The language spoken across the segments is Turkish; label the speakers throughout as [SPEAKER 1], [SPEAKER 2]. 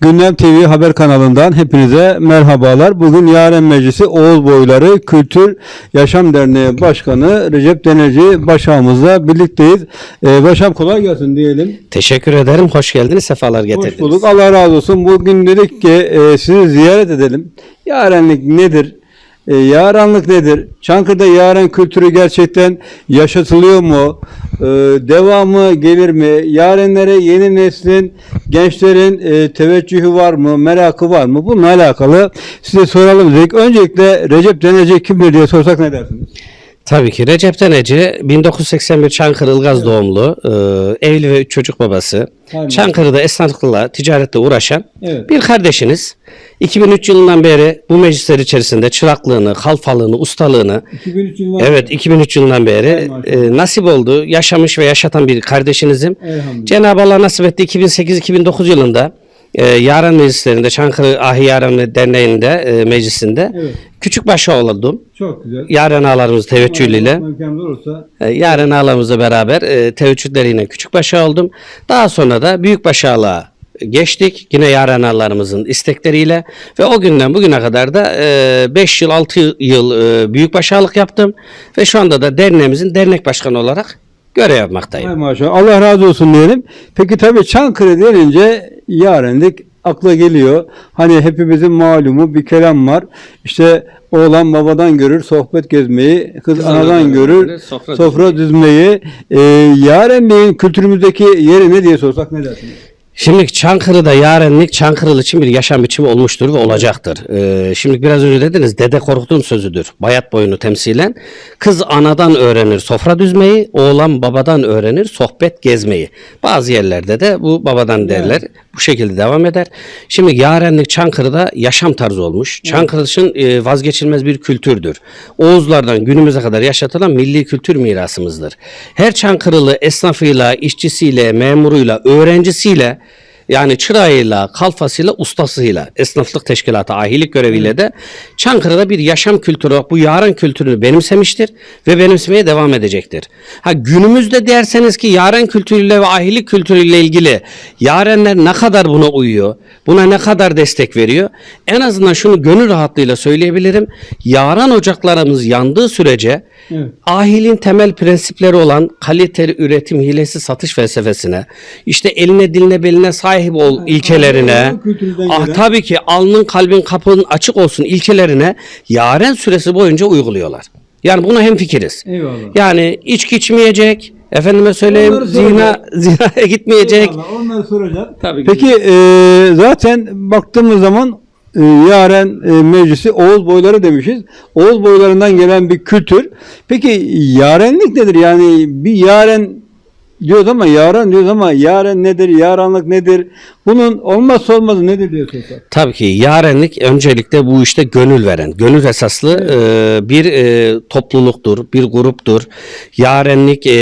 [SPEAKER 1] Gündem TV haber kanalından hepinize merhabalar. Bugün Yaren Meclisi Oğuz Boyları Kültür Yaşam Derneği Başkanı Recep Deneci Başağımızla birlikteyiz. Ee, başam kolay gelsin diyelim.
[SPEAKER 2] Teşekkür ederim. Hoş geldiniz. Sefalar
[SPEAKER 1] Hoş
[SPEAKER 2] getirdiniz.
[SPEAKER 1] bulduk. Allah razı olsun. Bugün dedik ki e, sizi ziyaret edelim. Yarenlik nedir? E, yaranlık nedir? Çankırı'da yaren kültürü gerçekten yaşatılıyor mu? E, devamı gelir mi? Yarenlere yeni neslin, gençlerin e, teveccühü var mı? Merakı var mı? Bununla alakalı size soralım dedik. Öncelikle Recep Denece kimdir diye sorsak ne dersiniz?
[SPEAKER 2] Tabii ki. Recep Deneci 1981 Çankırı Ilgaz doğumlu, e, evli ve üç çocuk babası.
[SPEAKER 1] Aynen.
[SPEAKER 2] Çankırı'da esnaflıkla, ticaretle uğraşan
[SPEAKER 1] Evet.
[SPEAKER 2] bir kardeşiniz. 2003 yılından beri bu meclisler içerisinde çıraklığını, kalfalığını, ustalığını
[SPEAKER 1] 2003 yılında
[SPEAKER 2] Evet 2003 yılından beri e, nasip oldu. Yaşamış ve yaşatan bir kardeşinizim.
[SPEAKER 1] Elhamdülillah.
[SPEAKER 2] Cenab-ı Allah nasip etti 2008-2009 yılında e, Yaren Meclislerinde Çankırı Ahi Yaren Derneği'nde e, meclisinde
[SPEAKER 1] Evet.
[SPEAKER 2] küçük başı oldum.
[SPEAKER 1] Çok güzel.
[SPEAKER 2] Yaren ağalarımız teveccühüyle.
[SPEAKER 1] İmkanı olursa
[SPEAKER 2] E, Yaren ağalarımızla beraber e, teveccühleriyle küçük başı oldum. Daha sonra da büyük başağılığa geçtik. Yine Yaren ağalarımızın istekleriyle ve o günden bugüne kadar da 5 yıl 6 yıl e, büyük başağılık yaptım ve şu anda da derneğimizin dernek başkanı olarak görev yapmaktayım.
[SPEAKER 1] Hay maşallah. Allah razı olsun diyelim. Peki tabii Çankırı denince yarenlik akla geliyor. Hani hepimizin malumu bir kelam var. İşte oğlan babadan görür sohbet gezmeyi, kız,
[SPEAKER 2] Kız
[SPEAKER 1] anadan görür
[SPEAKER 2] görür, sofra
[SPEAKER 1] sofra, düzmeyi. Ee, yarenliğin kültürümüzdeki yeri ne diye sorsak ne dersiniz?
[SPEAKER 2] Şimdi Çankırı'da yarenlik Çankırılı için bir yaşam biçimi olmuştur ve olacaktır. Ee, şimdi biraz önce dediniz Dede Korkut'un sözüdür. Bayat boyunu temsilen. Kız anadan öğrenir sofra düzmeyi, oğlan babadan öğrenir sohbet gezmeyi. Bazı yerlerde de bu babadan derler. Bu şekilde devam eder. Şimdi yarenlik Çankırı'da yaşam tarzı olmuş. Çankırı için e, vazgeçilmez bir kültürdür. Oğuzlardan günümüze kadar yaşatılan milli kültür mirasımızdır. Her Çankırılı esnafıyla, işçisiyle, memuruyla, öğrencisiyle yani çırağıyla, kalfasıyla, ustasıyla, esnaflık teşkilatı, ahilik göreviyle de Çankırı'da bir yaşam kültürü bu yarın kültürünü benimsemiştir ve benimsemeye devam edecektir. Ha günümüzde derseniz ki yarın kültürüyle ve ahilik kültürüyle ilgili yarenler ne kadar buna uyuyor, buna ne kadar destek veriyor? En azından şunu gönül rahatlığıyla söyleyebilirim. Yaran ocaklarımız yandığı sürece
[SPEAKER 1] Evet.
[SPEAKER 2] Ahilin temel prensipleri olan kaliteli üretim hilesi satış felsefesine, işte eline diline beline sahip ol ilkelerine, ah, tabii ki alnın kalbin kapın açık olsun ilkelerine yaren süresi boyunca uyguluyorlar. Yani buna hemfikiriz.
[SPEAKER 1] Eyvallah.
[SPEAKER 2] Yani içki içmeyecek, efendime söyleyeyim zina, zinaya gitmeyecek.
[SPEAKER 1] Eyvallah, onları soracağım.
[SPEAKER 2] Tabii ki.
[SPEAKER 1] Peki e, zaten baktığımız zaman e, Yaren e, Meclisi Oğuz boyları demişiz. Oğuz boylarından gelen bir kültür. Peki yarenlik nedir? Yani bir yaren diyoruz ama yaren diyoruz ama yaren nedir? Yaranlık nedir? Bunun olmazsa olmazı nedir diye sorsak.
[SPEAKER 2] Tabii ki yarenlik öncelikle bu işte gönül veren, gönül esaslı e, bir e, topluluktur, bir gruptur. Yarenlik e,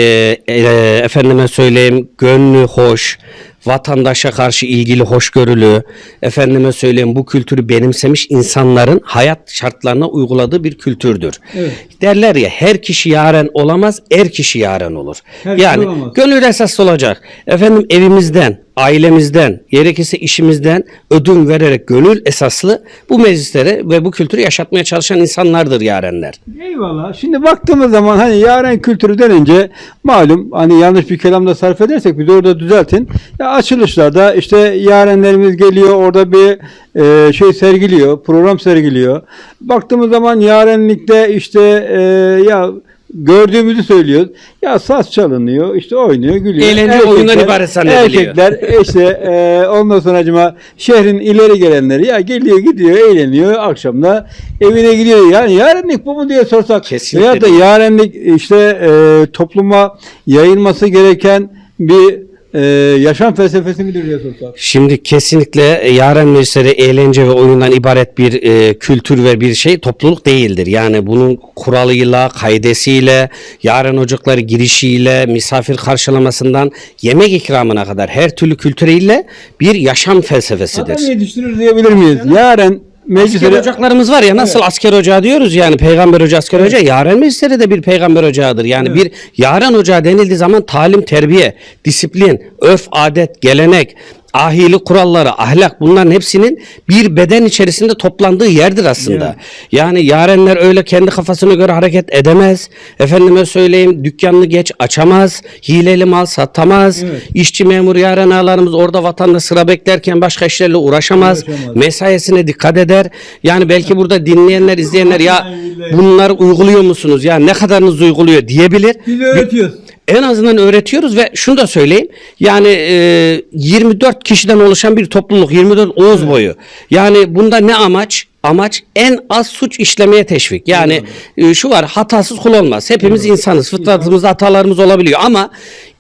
[SPEAKER 2] e, efendime söyleyeyim gönlü hoş, vatandaşa karşı ilgili hoşgörülü, efendime söyleyeyim bu kültürü benimsemiş insanların hayat şartlarına uyguladığı bir kültürdür.
[SPEAKER 1] Evet.
[SPEAKER 2] Derler ya her kişi yaren olamaz, er kişi yaren olur.
[SPEAKER 1] Her
[SPEAKER 2] yani
[SPEAKER 1] olamaz.
[SPEAKER 2] gönül esaslı olacak. Efendim evimizden, ailemizden, gerekirse işimizden ödün vererek gönül esaslı bu meclislere ve bu kültürü yaşatmaya çalışan insanlardır yarenler.
[SPEAKER 1] Eyvallah. Şimdi baktığımız zaman hani yaren kültürü denince malum hani yanlış bir kelamda sarf edersek biz orada düzeltin. Ya açılışlarda işte yarenlerimiz geliyor orada bir e, şey sergiliyor, program sergiliyor. Baktığımız zaman yarenlikte işte e, ya gördüğümüzü söylüyoruz. Ya saz çalınıyor, işte oynuyor, gülüyor.
[SPEAKER 2] Eğlence oyundan ibaret zannediliyor.
[SPEAKER 1] Erkekler işte e, ondan sonra acaba şehrin ileri gelenleri ya geliyor gidiyor eğleniyor akşamda evine gidiyor. Yani yarenlik bu mu diye sorsak
[SPEAKER 2] Kesinlikle
[SPEAKER 1] veya da yarenlik işte e, topluma yayılması gereken bir e, yaşam felsefesi midir diye sorsak.
[SPEAKER 2] Şimdi kesinlikle e, yaren meclisleri eğlence ve oyundan ibaret bir e, kültür ve bir şey topluluk değildir. Yani bunun kuralıyla, kaidesiyle, yaren ocakları girişiyle, misafir karşılamasından yemek ikramına kadar her türlü kültürüyle bir yaşam felsefesidir.
[SPEAKER 1] Adam yetiştirir diyebilir miyiz? Yaren
[SPEAKER 2] Asker
[SPEAKER 1] meclisleri
[SPEAKER 2] ocaklarımız var ya nasıl asker ocağı diyoruz yani peygamber ocağı asker ocağı yaren meclisleri de bir peygamber ocağıdır. Yani bir yaren ocağı denildiği zaman talim terbiye, disiplin, örf adet, gelenek ahilik kuralları, ahlak bunların hepsinin bir beden içerisinde toplandığı yerdir aslında. Yani yarenler öyle kendi kafasına göre hareket edemez. Efendime söyleyeyim dükkanını geç açamaz. Hileli mal satamaz.
[SPEAKER 1] Evet.
[SPEAKER 2] İşçi memur yaren ağalarımız orada vatanla sıra beklerken başka işlerle uğraşamaz.
[SPEAKER 1] Uğraşamaz.
[SPEAKER 2] Mesaisine dikkat eder. Yani belki burada dinleyenler, izleyenler ya bunları uyguluyor musunuz? Ya ne kadarınız uyguluyor diyebilir.
[SPEAKER 1] Biz öğretiyoruz.
[SPEAKER 2] En azından öğretiyoruz ve şunu da söyleyeyim. Yani e, 24 kişiden oluşan bir topluluk 24 Oğuz boyu. Yani bunda ne amaç? Amaç en az suç işlemeye teşvik. Yani e, şu var hatasız kul olmaz. Hepimiz insanız. Fıtratımızda hatalarımız olabiliyor ama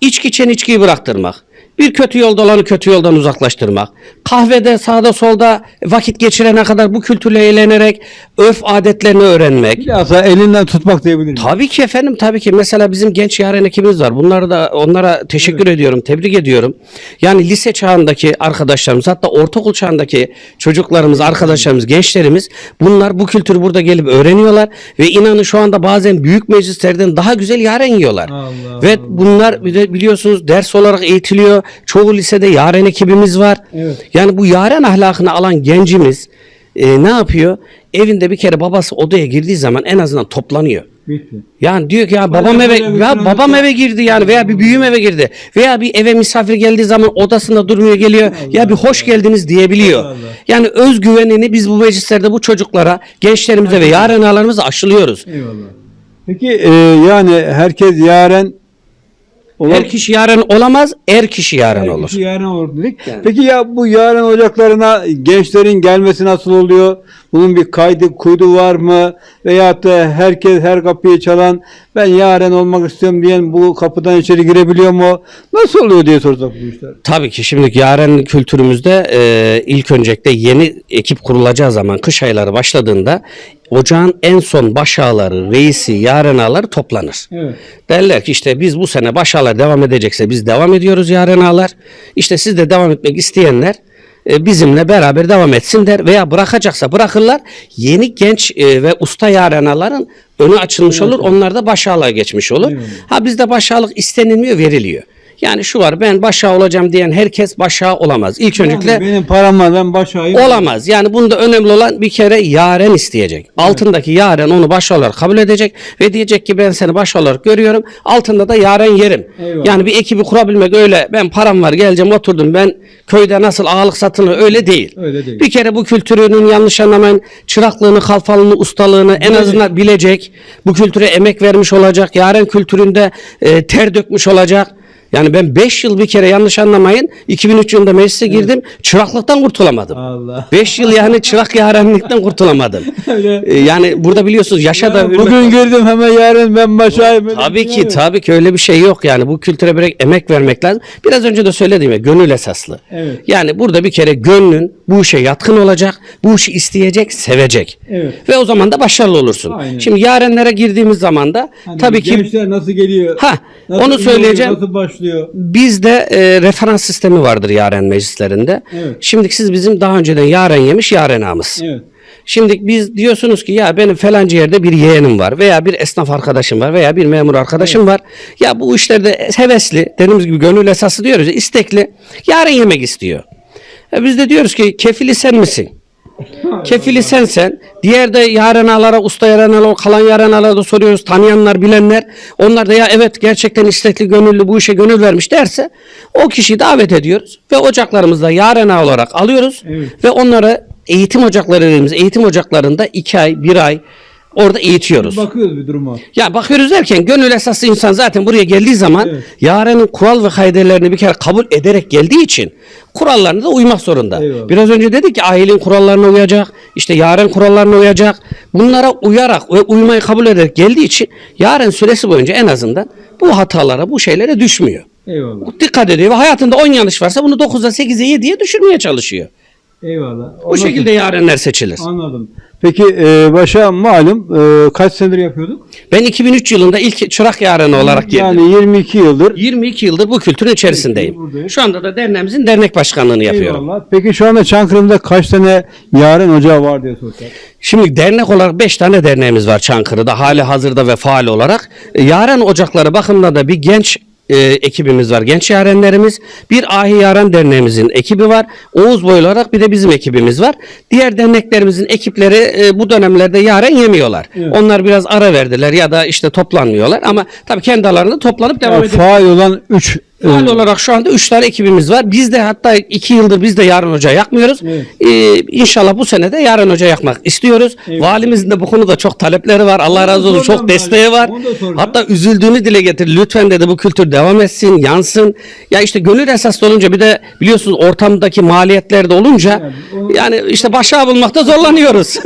[SPEAKER 2] içki içen içkiyi bıraktırmak. Bir kötü yolda olanı kötü yoldan uzaklaştırmak. Kahvede sağda solda vakit geçirene kadar bu kültürle eğlenerek örf adetlerini öğrenmek.
[SPEAKER 1] Bilhassa elinden tutmak diyebilirim.
[SPEAKER 2] Tabii ki efendim tabii ki. Mesela bizim genç yaren ekibimiz var. Bunları da onlara teşekkür ediyorum, tebrik ediyorum. Yani lise çağındaki arkadaşlarımız hatta ortaokul çağındaki çocuklarımız, arkadaşlarımız, gençlerimiz bunlar bu kültürü burada gelip öğreniyorlar ve inanın şu anda bazen büyük meclislerden daha güzel yaren yiyorlar.
[SPEAKER 1] Allah
[SPEAKER 2] ve bunlar biliyorsunuz ders olarak eğitiliyor. Çoğu lisede yaren ekibimiz var.
[SPEAKER 1] Evet.
[SPEAKER 2] Yani bu yaren ahlakını alan gencimiz e, ne yapıyor? Evinde bir kere babası odaya girdiği zaman en azından toplanıyor.
[SPEAKER 1] Bitti.
[SPEAKER 2] Yani diyor ki ya babam eve ya babam eve girdi yani veya bir büyüğüm eve girdi veya bir eve misafir geldiği zaman odasında durmuyor geliyor ya bir hoş geldiniz diyebiliyor.
[SPEAKER 1] Allah Allah.
[SPEAKER 2] Yani özgüvenini biz bu meclislerde bu çocuklara, gençlerimize ve ağalarımıza aşılıyoruz.
[SPEAKER 1] Eyvallah. Peki e, yani herkes yaren olan
[SPEAKER 2] Her kişi yaren olamaz, er kişi yaren
[SPEAKER 1] her
[SPEAKER 2] olur.
[SPEAKER 1] kişi yaren olur dedik. Peki ya bu yaren ocaklarına gençlerin gelmesi nasıl oluyor? Bunun bir kaydı kuydu var mı? Veyahut da herkes her kapıyı çalan ben yaren olmak istiyorum diyen bu kapıdan içeri girebiliyor mu? Nasıl oluyor diye sorsak bu işler.
[SPEAKER 2] Tabii ki şimdi yaren kültürümüzde e, ilk öncelikle yeni ekip kurulacağı zaman kış ayları başladığında ocağın en son baş ağaları, reisi, yaren ağaları toplanır.
[SPEAKER 1] Evet.
[SPEAKER 2] Derler ki işte biz bu sene baş ağalar devam edecekse biz devam ediyoruz yaren ağalar. İşte siz de devam etmek isteyenler e, bizimle beraber devam etsin der veya bırakacaksa bırakırlar. Yeni genç e, ve usta yaren ağaların önü açılmış olur. Onlar da baş ağalığa geçmiş olur. Ha bizde baş ağalık istenilmiyor, veriliyor. Yani şu var ben baş ağa olacağım diyen herkes baş ağa olamaz. İlk öncelikle
[SPEAKER 1] Yani benim param var ben baş ağayım.
[SPEAKER 2] Olamaz. Yani bunda önemli olan bir kere yaren isteyecek. Altındaki yaren onu baş olarak kabul edecek ve diyecek ki ben seni baş olarak görüyorum. Altında da yaren yerim.
[SPEAKER 1] Eyvallah.
[SPEAKER 2] Yani bir ekibi kurabilmek öyle ben param var geleceğim oturdum ben köyde nasıl ağalık satılır öyle değil.
[SPEAKER 1] Öyle değil.
[SPEAKER 2] Bir kere bu kültürünün yanlış anlamayın çıraklığını, kalfalığını, ustalığını en azından bilecek. Bu kültüre emek vermiş olacak. Yaren kültüründe e, ter dökmüş olacak. Yani ben 5 yıl bir kere yanlış anlamayın 2003 yılında meclise girdim çıraklıktan kurtulamadım.
[SPEAKER 1] Allah.
[SPEAKER 2] 5 yıl yani çırak yarenlikten kurtulamadım.
[SPEAKER 1] Öyle.
[SPEAKER 2] E, yani burada biliyorsunuz yaşa da
[SPEAKER 1] Ya bugün girdim hemen yarın ben baş ağayım. Öyle
[SPEAKER 2] Tabii
[SPEAKER 1] şey
[SPEAKER 2] ki
[SPEAKER 1] yok.
[SPEAKER 2] tabii ki öyle bir şey yok yani bu kültüre bir emek vermek lazım. Biraz önce de söylediğim ya gönül esaslı.
[SPEAKER 1] Evet.
[SPEAKER 2] Yani burada bir kere gönlün bu işe yatkın olacak, bu işi isteyecek, sevecek.
[SPEAKER 1] Evet.
[SPEAKER 2] Ve o zaman da başarılı olursun.
[SPEAKER 1] Aynen.
[SPEAKER 2] Şimdi yarenlere girdiğimiz zaman da
[SPEAKER 1] Hani
[SPEAKER 2] tabii ki
[SPEAKER 1] gençler nasıl geliyor?
[SPEAKER 2] Ha,
[SPEAKER 1] nasıl
[SPEAKER 2] onu
[SPEAKER 1] iyi oluyor,
[SPEAKER 2] söyleyeceğim.
[SPEAKER 1] Nasıl başlıyor?
[SPEAKER 2] Bizde e, referans sistemi vardır yaren meclislerinde.
[SPEAKER 1] Evet.
[SPEAKER 2] Şimdi siz bizim daha önceden yaren yemiş yaren ağamız.
[SPEAKER 1] Evet.
[SPEAKER 2] Şimdi biz diyorsunuz ki ya benim falanca yerde bir yeğenim var veya bir esnaf arkadaşım var veya bir memur arkadaşım var. Ya bu işlerde hevesli, dediğimiz gibi gönül esası diyoruz ya istekli. Yarın yemek istiyor. E biz de diyoruz ki kefili sen misin? Kefili sensen. Diğer de yarenalara, usta yarenalara, kalan yarenalara da soruyoruz. Tanıyanlar, bilenler. Onlar da ya evet gerçekten istekli, gönüllü bu işe gönül vermiş derse o kişiyi davet ediyoruz. Ve ocaklarımızda yarena olarak alıyoruz.
[SPEAKER 1] Evet.
[SPEAKER 2] Ve onlara eğitim ocakları dediğimiz eğitim ocaklarında iki ay, bir ay orada eğitiyoruz.
[SPEAKER 1] Bakıyoruz bir duruma.
[SPEAKER 2] Ya bakıyoruz derken gönül esaslı insan zaten buraya geldiği zaman
[SPEAKER 1] Evet.
[SPEAKER 2] yarenin kural ve kaidelerini bir kere kabul ederek geldiği için kurallarına da uymak zorunda.
[SPEAKER 1] Eyvallah.
[SPEAKER 2] Biraz önce dedik ki ailenin kurallarına uyacak, işte yaren kurallarına uyacak. Bunlara uyarak ve uymayı kabul ederek geldiği için yaren süresi boyunca en azından bu hatalara, bu şeylere düşmüyor.
[SPEAKER 1] Eyvallah.
[SPEAKER 2] Dikkat ediyor ve hayatında 10 yanlış varsa bunu 9'a 8'e 7'ye düşürmeye çalışıyor.
[SPEAKER 1] Eyvallah.
[SPEAKER 2] Bu
[SPEAKER 1] Ondan
[SPEAKER 2] şekilde yarenler seçilir.
[SPEAKER 1] Anladım. Peki e, başa malum e, kaç senedir yapıyorduk?
[SPEAKER 2] Ben 2003 yılında ilk çırak yareni olarak girdim.
[SPEAKER 1] Yani 22 yıldır.
[SPEAKER 2] 22 yıldır bu kültürün içerisindeyim.
[SPEAKER 1] buradayım.
[SPEAKER 2] Şu anda da derneğimizin dernek başkanlığını yapıyorum.
[SPEAKER 1] Eyvallah. Peki şu anda Çankırı'mda kaç tane yaren ocağı var diye sorsak.
[SPEAKER 2] Şimdi dernek olarak 5 tane derneğimiz var Çankırı'da hali hazırda ve faal olarak. E, Yaren ocakları bakımında da bir genç e, ekibimiz var. Genç yarenlerimiz. Bir Ahi Yaren Derneğimizin ekibi var. Oğuz boy olarak bir de bizim ekibimiz var. Diğer derneklerimizin ekipleri e, bu dönemlerde yaren yemiyorlar. Onlar biraz ara verdiler ya da işte toplanmıyorlar ama tabii kendi aralarında toplanıp devam ediyor.
[SPEAKER 1] Faal olan 3
[SPEAKER 2] Faal olarak şu anda 3 tane ekibimiz var. Biz de hatta 2 yıldır biz de yarın hoca yakmıyoruz. Ee, inşallah bu sene de yarın hoca yakmak istiyoruz. Valimizin de bu konuda çok talepleri var. Allah razı olsun çok desteği var.
[SPEAKER 1] Onu.
[SPEAKER 2] Hatta üzüldüğünü dile getir. Lütfen dedi bu kültür devam etsin, yansın. Ya işte gönül esaslı olunca bir de biliyorsunuz ortamdaki maliyetler de olunca yani işte başa bulmakta zorlanıyoruz.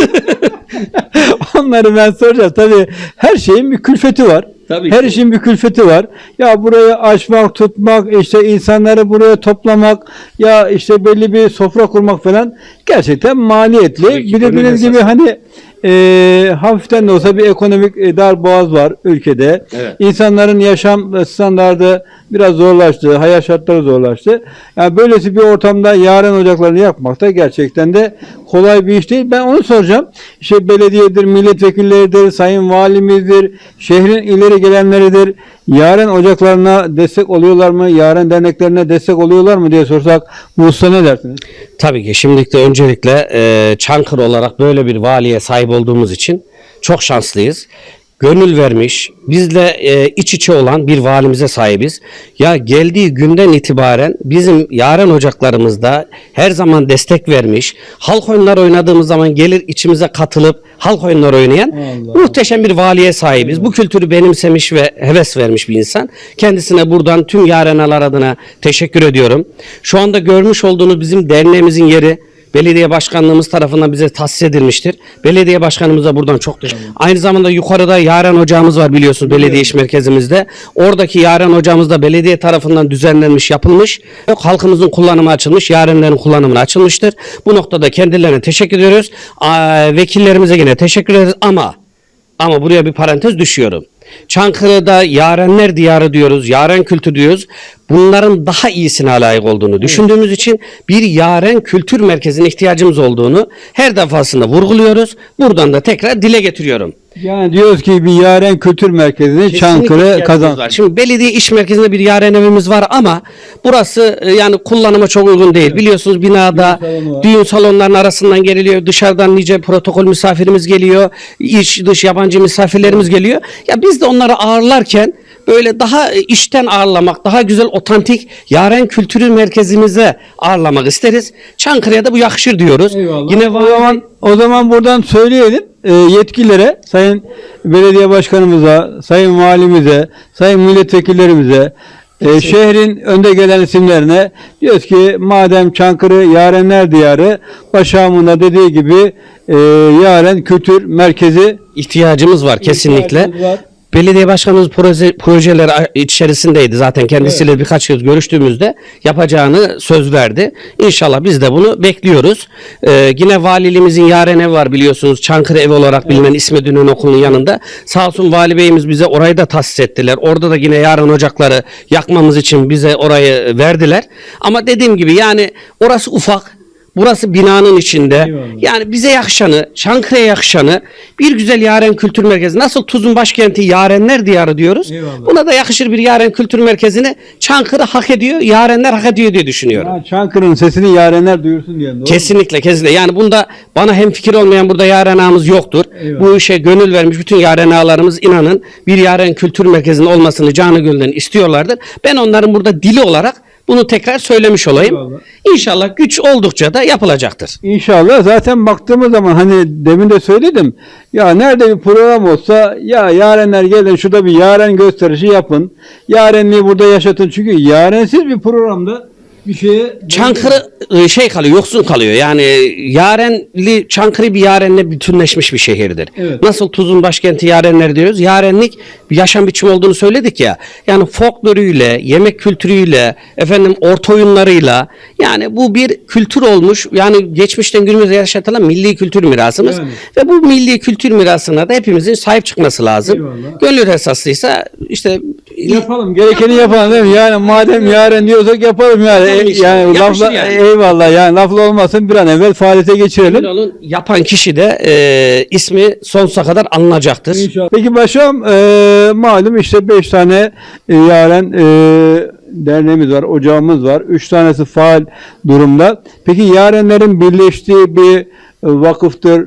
[SPEAKER 1] Onları ben soracağım. Tabii her şeyin bir külfeti var.
[SPEAKER 2] Tabii
[SPEAKER 1] her
[SPEAKER 2] ki.
[SPEAKER 1] işin bir külfeti var. Ya burayı açmak, tutmak, işte insanları buraya toplamak, ya işte belli bir sofra kurmak falan gerçekten maliyetli.
[SPEAKER 2] Tabii ki,
[SPEAKER 1] bir de
[SPEAKER 2] gönül
[SPEAKER 1] dediğiniz gibi hani e, hafiften de olsa bir ekonomik e, dar boğaz var ülkede.
[SPEAKER 2] Evet.
[SPEAKER 1] İnsanların yaşam standardı biraz zorlaştı, hayat şartları zorlaştı. Yani böylesi bir ortamda yarın ocaklarını yapmak da gerçekten de kolay bir iş değil. Ben onu soracağım. İşte belediyedir, milletvekilleridir, sayın valimizdir, şehrin ileri gelenleridir. Yarın ocaklarına destek oluyorlar mı? Yarın derneklerine destek oluyorlar mı diye sorsak bu hususta ne dersiniz?
[SPEAKER 2] Tabii ki şimdilik de öncelikle e, Çankırı olarak böyle bir valiye sahip olduğumuz için çok şanslıyız. Gönül vermiş, bizle e, iç içe olan bir valimize sahibiz. Ya geldiği günden itibaren bizim yaren ocaklarımızda her zaman destek vermiş. Halk oyunları oynadığımız zaman gelir içimize katılıp halk oyunları oynayan
[SPEAKER 1] Allah.
[SPEAKER 2] muhteşem bir valiye sahibiz. Bu kültürü benimsemiş ve heves vermiş bir insan. Kendisine buradan tüm yarenalar adına teşekkür ediyorum. Şu anda görmüş olduğunuz bizim derneğimizin yeri belediye başkanlığımız tarafından bize tahsis edilmiştir. Belediye başkanımıza buradan çok teşekkür Aynı zamanda yukarıda Yaren Ocağımız var biliyorsunuz belediye iş merkezimizde. Oradaki Yaren Ocağımız da belediye tarafından düzenlenmiş, yapılmış. Yok halkımızın kullanımı açılmış, yarenlerin kullanımına açılmıştır. Bu noktada kendilerine teşekkür ediyoruz. Vekillerimize yine teşekkür ederiz ama ama buraya bir parantez düşüyorum. Çankırı'da yarenler diyarı diyoruz, yaren kültü diyoruz. Bunların daha iyisine layık olduğunu düşündüğümüz için bir yaren kültür merkezine ihtiyacımız olduğunu her defasında vurguluyoruz. Buradan da tekrar dile getiriyorum.
[SPEAKER 1] Yani diyoruz ki bir yaren kültür merkezini Çankırı
[SPEAKER 2] ihtiyacımız
[SPEAKER 1] kazan.
[SPEAKER 2] var. Şimdi belediye iş merkezinde bir yaren evimiz var ama burası e, yani kullanıma çok uygun değil. Biliyorsunuz binada
[SPEAKER 1] Düğün salonu var.
[SPEAKER 2] düğün salonlarının arasından geriliyor. Dışarıdan nice protokol misafirimiz geliyor. iç dış yabancı misafirlerimiz geliyor. Ya biz de onları ağırlarken böyle daha e, işten ağırlamak, daha güzel otantik yaren kültürü merkezimize ağırlamak isteriz. Çankırı'ya da bu yakışır diyoruz. Yine
[SPEAKER 1] o zaman o zaman buradan söyleyelim e, yetkililere, sayın belediye başkanımıza, sayın valimize, sayın milletvekillerimize, e, şehrin önde gelen isimlerine diyoruz ki madem Çankırı Yarenler Diyarı başağımında dediği gibi e, Yaren Kültür Merkezi
[SPEAKER 2] ihtiyacımız var kesinlikle.
[SPEAKER 1] İhtiyacımız var.
[SPEAKER 2] Belediye başkanımız proje, projeler içerisindeydi. Zaten kendisiyle birkaç yıl görüştüğümüzde yapacağını söz verdi. İnşallah biz de bunu bekliyoruz. Ee, yine valiliğimizin yaren evi var biliyorsunuz. Çankırı evi olarak bilinen İsmet İnönü Okulu'nun yanında. Sağ olsun vali beyimiz bize orayı da tahsis ettiler. Orada da yine yarın ocakları yakmamız için bize orayı verdiler. Ama dediğim gibi yani orası ufak. Burası binanın içinde.
[SPEAKER 1] Eyvallah.
[SPEAKER 2] Yani bize yakışanı, Çankırı'ya yakışanı bir güzel Yaren Kültür Merkezi. Nasıl Tuz'un başkenti Yarenler Diyarı diyoruz.
[SPEAKER 1] Eyvallah.
[SPEAKER 2] Buna da yakışır bir Yaren Kültür Merkezi'ni Çankırı hak ediyor, Yarenler hak ediyor diye düşünüyorum.
[SPEAKER 1] Ya Çankırı'nın sesini Yarenler duyursun diye. doğru?
[SPEAKER 2] Kesinlikle kesinlikle. Yani bunda bana hem fikir olmayan burada yaren ağamız yoktur.
[SPEAKER 1] Eyvallah.
[SPEAKER 2] Bu işe gönül vermiş bütün yaren ağalarımız inanın bir yaren kültür merkezinin olmasını canı gönülden istiyorlardır. Ben onların burada dili olarak bunu tekrar söylemiş olayım.
[SPEAKER 1] Eyvallah.
[SPEAKER 2] İnşallah güç oldukça da yapılacaktır.
[SPEAKER 1] İnşallah zaten baktığımız zaman hani demin de söyledim ya nerede bir program olsa ya yarenler gelin şurada bir yaren gösterişi yapın. Yarenliği burada yaşatın çünkü yarensiz bir programda bir şeye
[SPEAKER 2] Çankırı e, şey kalıyor, yoksun kalıyor. Yani Yarenli, Çankırı bir Yarenle bütünleşmiş bir şehirdir.
[SPEAKER 1] Evet.
[SPEAKER 2] Nasıl Tuz'un başkenti Yarenler diyoruz. Yarenlik bir yaşam biçimi olduğunu söyledik ya. Yani folkloruyla, yemek kültürüyle, efendim orta oyunlarıyla yani bu bir kültür olmuş. Yani geçmişten günümüze yaşatılan milli kültür mirasımız.
[SPEAKER 1] Yani.
[SPEAKER 2] Ve bu milli kültür mirasına da hepimizin sahip çıkması lazım.
[SPEAKER 1] Eyvallah.
[SPEAKER 2] Gönül esaslıysa işte
[SPEAKER 1] yapalım gerekeni yapalım değil mi? Yani madem yaren diyorsak yapalım yani
[SPEAKER 2] İnşallah.
[SPEAKER 1] yani lafla,
[SPEAKER 2] yani.
[SPEAKER 1] eyvallah yani lafla olmasın bir an evvel faaliyete geçirelim.
[SPEAKER 2] Olun yapan kişi de e, ismi sonsuza kadar anılacaktır.
[SPEAKER 1] Peki başım e, malum işte beş tane e, yaren e, derneğimiz var, ocağımız var. Üç tanesi faal durumda. Peki yarenlerin birleştiği bir vakıftır,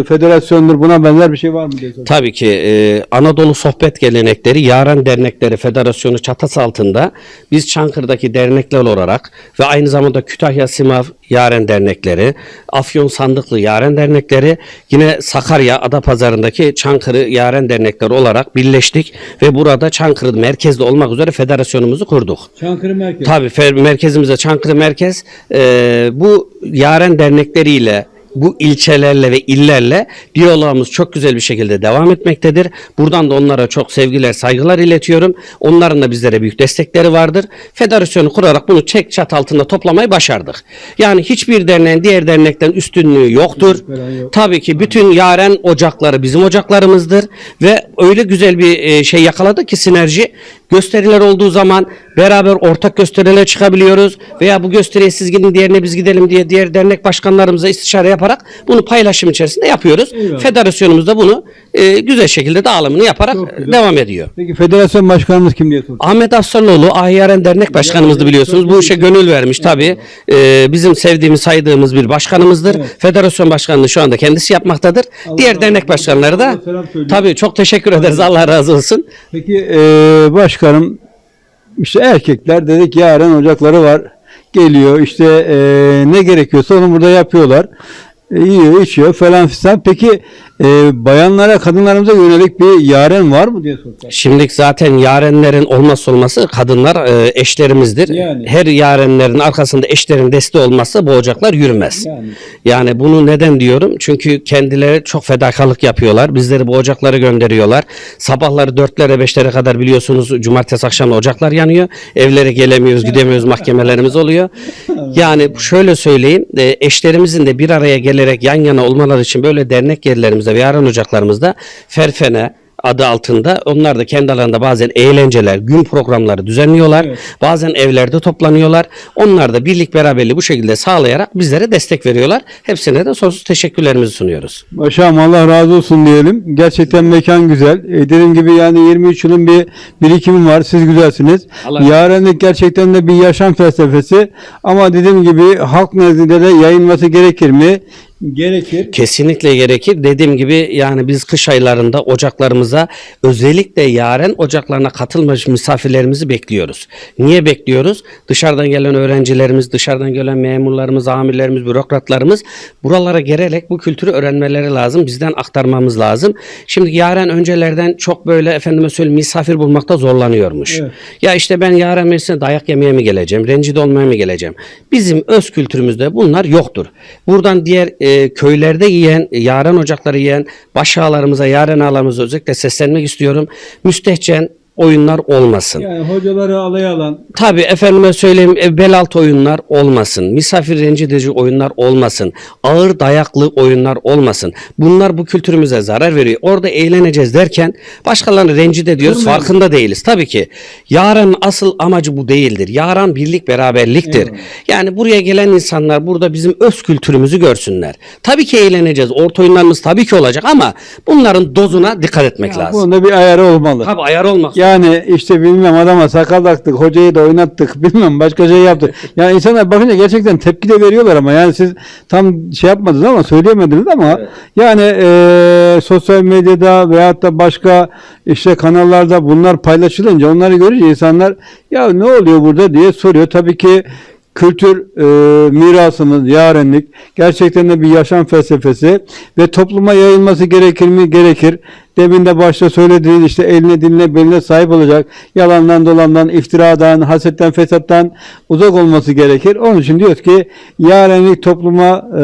[SPEAKER 1] e, federasyondur buna benzer bir şey var mı diye soruyorum.
[SPEAKER 2] Tabii ki e, Anadolu Sohbet Gelenekleri Yaren Dernekleri Federasyonu çatısı altında biz Çankırı'daki dernekler olarak ve aynı zamanda Kütahya Simav Yaren Dernekleri, Afyon Sandıklı Yaren Dernekleri, yine Sakarya Adapazarı'ndaki Çankırı Yaren Dernekleri olarak birleştik ve burada Çankırı merkezli olmak üzere federasyonumuzu kurduk.
[SPEAKER 1] Çankırı Merkez.
[SPEAKER 2] Tabii merkezimizde Çankırı Merkez e, bu yaren dernekleriyle bu ilçelerle ve illerle diyalogumuz çok güzel bir şekilde devam etmektedir. Buradan da onlara çok sevgiler, saygılar iletiyorum. Onların da bizlere büyük destekleri vardır. Federasyonu kurarak bunu çek çat altında toplamayı başardık. Yani hiçbir derneğin diğer dernekten üstünlüğü yoktur.
[SPEAKER 1] yok.
[SPEAKER 2] Tabii ki bütün yaren ocakları bizim ocaklarımızdır ve öyle güzel bir e, şey yakaladık ki sinerji. Gösteriler olduğu zaman beraber ortak gösterilere çıkabiliyoruz veya bu gösteriye siz gidin diğerine biz gidelim diye diğer dernek başkanlarımıza istişare yaparak bunu paylaşım içerisinde yapıyoruz.
[SPEAKER 1] Eyvallah.
[SPEAKER 2] Federasyonumuz da bunu e, güzel şekilde dağılımını yaparak devam ediyor.
[SPEAKER 1] Peki federasyon başkanımız kim diye soruyorum.
[SPEAKER 2] Ahmet Aslanoğlu Ahyaren Dernek Başkanımızdı biliyorsunuz. Bu işe gönül vermiş tabii. Ee, bizim sevdiğimiz, saydığımız bir başkanımızdır. Federasyon başkanlığı şu anda kendisi yapmaktadır. Diğer dernek başkanları da
[SPEAKER 1] Allah selam söylüyor.
[SPEAKER 2] tabii çok teşekkür ederiz. Allah razı olsun.
[SPEAKER 1] Peki e, başkanım işte erkekler dedik yaren ocakları var. Geliyor işte e, ne gerekiyorsa onu burada yapıyorlar. E, yiyor, içiyor falan filan. Peki e, bayanlara, kadınlarımıza yönelik bir yaren var mı diye sorsam.
[SPEAKER 2] Şimdilik zaten yarenlerin olmazsa olması kadınlar e, eşlerimizdir.
[SPEAKER 1] Yani.
[SPEAKER 2] Her yarenlerin arkasında eşlerin desteği olmazsa bu ocaklar yürümez.
[SPEAKER 1] Yani.
[SPEAKER 2] Yani bunu neden diyorum? Çünkü kendileri çok fedakarlık yapıyorlar. Bizleri bu ocaklara gönderiyorlar. Sabahları dörtlere beşlere kadar biliyorsunuz cumartesi akşamı ocaklar yanıyor. Evlere gelemiyoruz, gidemiyoruz, mahkemelerimiz oluyor. Yani şöyle söyleyeyim, e, eşlerimizin de bir araya gelerek yan yana olmaları için böyle dernek yerlerimizde ve yarın ocaklarımızda ferfene, adı altında onlar da kendi alanında bazen eğlenceler, gün programları düzenliyorlar.
[SPEAKER 1] Evet.
[SPEAKER 2] Bazen evlerde toplanıyorlar. Onlar da birlik beraberliği bu şekilde sağlayarak bizlere destek veriyorlar. Hepsine de sonsuz teşekkürlerimizi sunuyoruz.
[SPEAKER 1] Başım Allah razı olsun diyelim. Gerçekten mekan güzel. E, dediğim gibi yani 23 yılın bir birikimi var. Siz güzelsiniz. Yarenlik gerçekten de bir yaşam felsefesi. Ama dediğim gibi halk nezdinde de yayılması gerekir mi? Gerekir.
[SPEAKER 2] Kesinlikle gerekir. Dediğim gibi yani biz kış aylarında ocaklarımıza özellikle yaren ocaklarına katılmış misafirlerimizi bekliyoruz. Niye bekliyoruz? Dışarıdan gelen öğrencilerimiz, dışarıdan gelen memurlarımız, amirlerimiz, bürokratlarımız buralara gelerek bu kültürü öğrenmeleri lazım. Bizden aktarmamız lazım. Şimdi yaren öncelerden çok böyle efendime söyleyeyim misafir bulmakta zorlanıyormuş.
[SPEAKER 1] Evet.
[SPEAKER 2] Ya işte ben yaren meclisine dayak yemeye mi geleceğim, rencide olmaya mı geleceğim? Bizim öz kültürümüzde bunlar yoktur. Buradan diğer e, köylerde yiyen, yaren ocakları yiyen baş ağalarımıza, yaren ağalarımıza özellikle seslenmek istiyorum. Müstehcen oyunlar olmasın.
[SPEAKER 1] Yani hocaları alay alan
[SPEAKER 2] Tabii efendime söyleyeyim e, bel altı oyunlar olmasın. Misafir rencide oyunlar olmasın. Ağır dayaklı oyunlar olmasın. Bunlar bu kültürümüze zarar veriyor. Orada eğleneceğiz derken başkalarını rencide ediyoruz.
[SPEAKER 1] Kırmayalım.
[SPEAKER 2] Farkında değiliz. Tabii ki yarın asıl amacı bu değildir. Yaran birlik beraberliktir.
[SPEAKER 1] Eyvallah.
[SPEAKER 2] Yani buraya gelen insanlar burada bizim öz kültürümüzü görsünler. Tabii ki eğleneceğiz. Orta oyunlarımız tabii ki olacak ama bunların dozuna dikkat etmek lazım.
[SPEAKER 1] bunun da bir ayarı olmalı.
[SPEAKER 2] Tabii ayar olmak.
[SPEAKER 1] Yani işte bilmem adama sakal taktık, hocayı da oynattık, bilmem başka şey yaptık. Yani insanlar bakınca gerçekten tepki de veriyorlar ama yani siz tam şey yapmadınız ama söyleyemediniz ama yani eee, sosyal medyada veyahut da başka işte kanallarda bunlar paylaşılınca onları görünce insanlar ya ne oluyor burada diye soruyor. Tabii ki kültür e, mirasımız, yarenlik gerçekten de bir yaşam felsefesi ve topluma yayılması gerekir mi? Gerekir. Demin de başta söylediğiniz işte eline diline beline sahip olacak. Yalandan dolandan, iftiradan, hasetten, fesattan uzak olması gerekir. Onun için diyoruz ki yarenlik topluma e,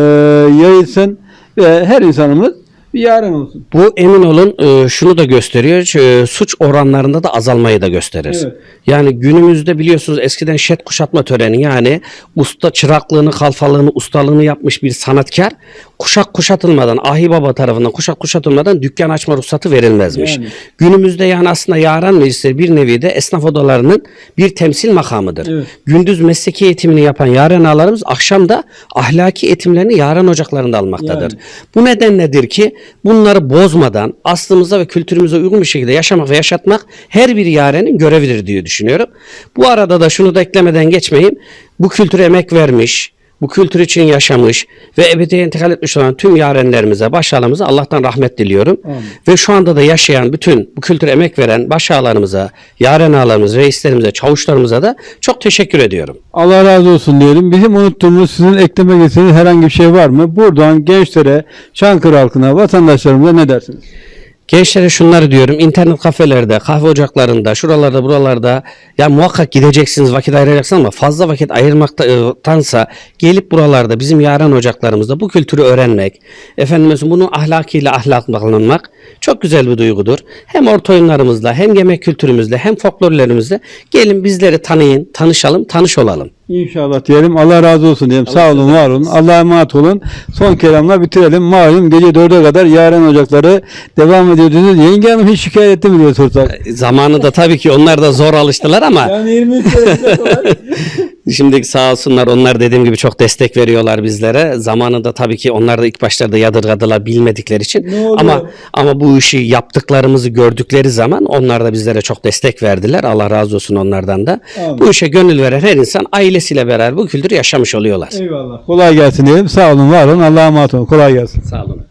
[SPEAKER 1] yayılsın ve her insanımız bir yaren olsun.
[SPEAKER 2] Bu emin olun e, şunu da gösteriyor. e, Suç oranlarında da azalmayı da gösterir.
[SPEAKER 1] Evet.
[SPEAKER 2] Yani günümüzde biliyorsunuz eskiden şet kuşatma töreni yani usta çıraklığını, kalfalığını, ustalığını yapmış bir sanatkar kuşak kuşatılmadan, ahi baba tarafından kuşak kuşatılmadan dükkan açma ruhsatı verilmezmiş.
[SPEAKER 1] Yani.
[SPEAKER 2] Günümüzde yani aslında yaran meclisleri bir nevi de esnaf odalarının bir temsil makamıdır.
[SPEAKER 1] Evet.
[SPEAKER 2] Gündüz mesleki eğitimini yapan yaren ağalarımız akşam da ahlaki eğitimlerini yaren ocaklarında almaktadır.
[SPEAKER 1] Yani.
[SPEAKER 2] Bu nedenledir ki bunları bozmadan aslımıza ve kültürümüze uygun bir şekilde yaşamak ve yaşatmak her bir yarenin görevidir diye düşünüyorum. Bu arada da şunu da eklemeden geçmeyeyim. Bu kültüre emek vermiş, bu kültür için yaşamış ve ebediye intikal etmiş olan tüm yarenlerimize, başağlarımıza Allah'tan rahmet diliyorum.
[SPEAKER 1] Amin.
[SPEAKER 2] Ve şu anda da yaşayan bütün bu kültüre emek veren başağlarımıza, yaren ağalarımıza, reislerimize, çavuşlarımıza da çok teşekkür ediyorum.
[SPEAKER 1] Allah razı olsun diyelim. Bizim unuttuğumuz sizin eklemek istediğiniz herhangi bir şey var mı? Buradan gençlere, Çankırı halkına, vatandaşlarımıza ne dersiniz?
[SPEAKER 2] Gençlere şunları diyorum. internet kafelerde, kahve ocaklarında, şuralarda, buralarda ya muhakkak gideceksiniz, vakit ayıracaksınız ama fazla vakit ayırmaktansa gelip buralarda bizim yaren ocaklarımızda bu kültürü öğrenmek, efendim mesela bunun ahlakıyla ahlaklanmak çok güzel bir duygudur. Hem orta oyunlarımızla, hem yemek kültürümüzle, hem folklorlerimizle gelin bizleri tanıyın, tanışalım, tanış olalım.
[SPEAKER 1] İnşallah diyelim. Allah razı olsun diyelim. Sağ olun, var olun. Allah'a emanet olun. Son kelamla bitirelim. Malum gece 4'e kadar yaren ocakları devam ediyordunuz. Yenge Hanım hiç şikayet etti mi diye sorsak.
[SPEAKER 2] Zamanında tabii ki onlar da zor alıştılar ama
[SPEAKER 1] Yani 23 sene.
[SPEAKER 2] Şimdi sağ olsunlar onlar dediğim gibi çok destek veriyorlar bizlere. Zamanında tabii ki onlar da ilk başlarda yadırgadılar bilmedikleri için. Ama ama bu işi yaptıklarımızı gördükleri zaman onlar da bizlere çok destek verdiler. Allah razı olsun onlardan da.
[SPEAKER 1] Amin.
[SPEAKER 2] Bu işe gönül veren her insan ailesiyle beraber bu kültürü yaşamış oluyorlar.
[SPEAKER 1] Eyvallah. Kolay gelsin diyelim. Sağ olun, var olun. Allah'a emanet olun. Kolay gelsin.
[SPEAKER 2] Sağ olun.